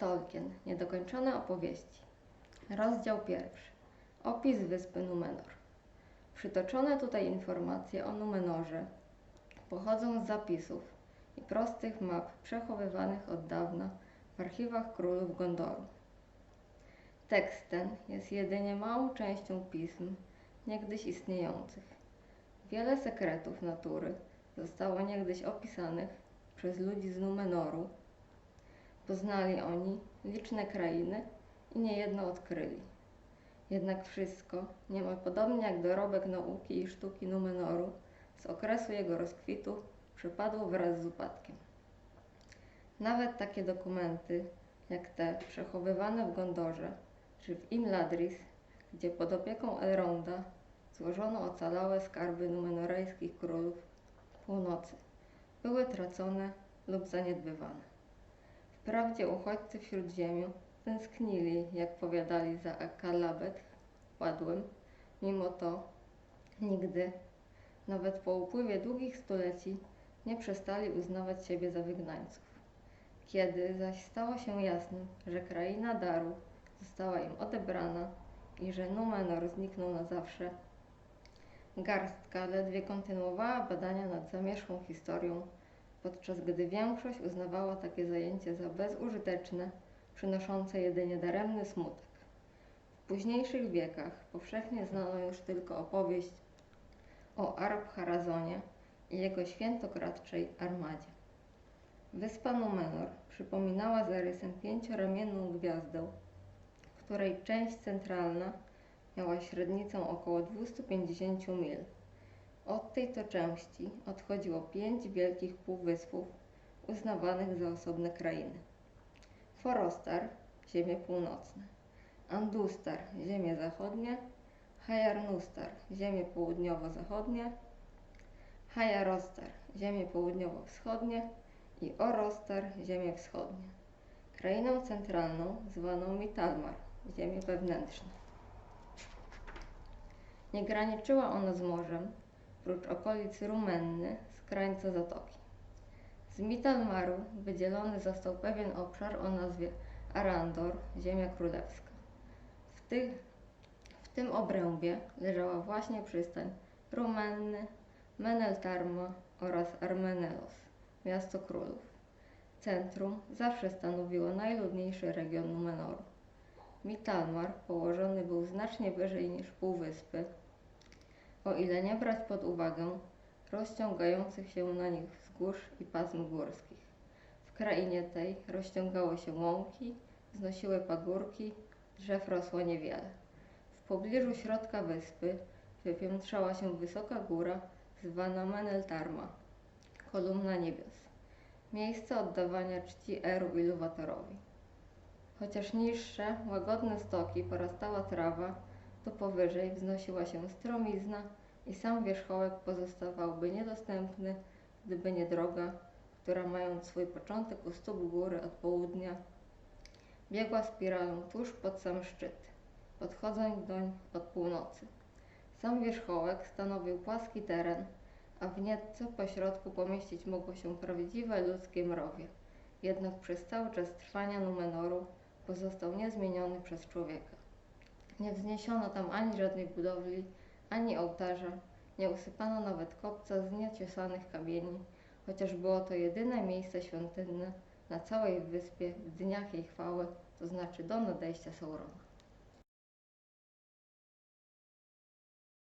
Tolkien. Niedokończone opowieści. Rozdział pierwszy. Opis wyspy Numenor. Przytoczone tutaj informacje o Numenorze pochodzą z zapisów i prostych map przechowywanych od dawna w archiwach królów Gondoru. Tekst ten jest jedynie małą częścią pism niegdyś istniejących. Wiele sekretów natury zostało niegdyś opisanych przez ludzi z Numenoru. Poznali oni liczne krainy i niejedno odkryli. Jednak wszystko, niemal podobnie jak dorobek nauki i sztuki Numenoru, z okresu jego rozkwitu przepadło wraz z upadkiem. Nawet takie dokumenty, jak te przechowywane w Gondorze czy w Imladris, gdzie pod opieką Elronda złożono ocalałe skarby numenorejskich królów północy, były tracone lub zaniedbywane. Wprawdzie uchodźcy w Śródziemiu tęsknili, jak powiadali za Akalabet, padłym, mimo to nigdy, nawet po upływie długich stuleci, nie przestali uznawać siebie za wygnańców. Kiedy zaś stało się jasnym, że kraina daru została im odebrana i że Numenor zniknął na zawsze, garstka ledwie kontynuowała badania nad zamierzchłą historią, podczas gdy większość uznawała takie zajęcie za bezużyteczne, przynoszące jedynie daremny smutek. W późniejszych wiekach powszechnie znano już tylko opowieść o Arab-Harazonie i jego świętokradczej armadzie. Wyspa Numenor przypominała zarysem pięcioramienną gwiazdę, której część centralna miała średnicę około 250 mil. Od tej to części odchodziło pięć wielkich półwyspów uznawanych za osobne krainy. Forostar – ziemie północne, Andustar – ziemie zachodnie, Hajarnustar – ziemie południowo-zachodnie, Hajarostar – ziemie południowo-wschodnie i Orostar – ziemie wschodnie. Krainą centralną zwano Mitalmar – ziemie wewnętrzne. Nie graniczyła ona z morzem, prócz okolic Rumenny z krańca zatoki. Z Mitalmaru wydzielony został pewien obszar o nazwie Arandor, ziemia królewska. W, w tym obrębie leżała właśnie przystań Rumenny, Meneltarma oraz Armenelos, miasto królów. Centrum zawsze stanowiło najludniejszy region Numenoru. Mitalmar położony był znacznie wyżej niż półwyspy, o ile nie brać pod uwagę rozciągających się na nich wzgórz i pasm górskich. W krainie tej rozciągało się łąki, wznosiły pagórki, drzew rosło niewiele. W pobliżu środka wyspy wypiętrzała się wysoka góra zwana Meneltarma, kolumna niebios, miejsce oddawania czci Eru i Luwatorowi. Chociaż niższe, łagodne stoki porastała trawa, to powyżej wznosiła się stromizna i sam wierzchołek pozostawałby niedostępny, gdyby nie droga, która mając swój początek u stóp góry od południa, biegła spiralą tuż pod sam szczyt, podchodząc doń od północy. Sam wierzchołek stanowił płaski teren, a w nieco pośrodku pomieścić mogło się prawdziwe ludzkie mrowie. Jednak przez cały czas trwania Numenoru pozostał niezmieniony przez człowieka. Nie wzniesiono tam ani żadnej budowli, ani ołtarza, nie usypano nawet kopca z nieciosanych kamieni, chociaż było to jedyne miejsce świątynne na całej wyspie w dniach jej chwały, to znaczy do nadejścia Saurona.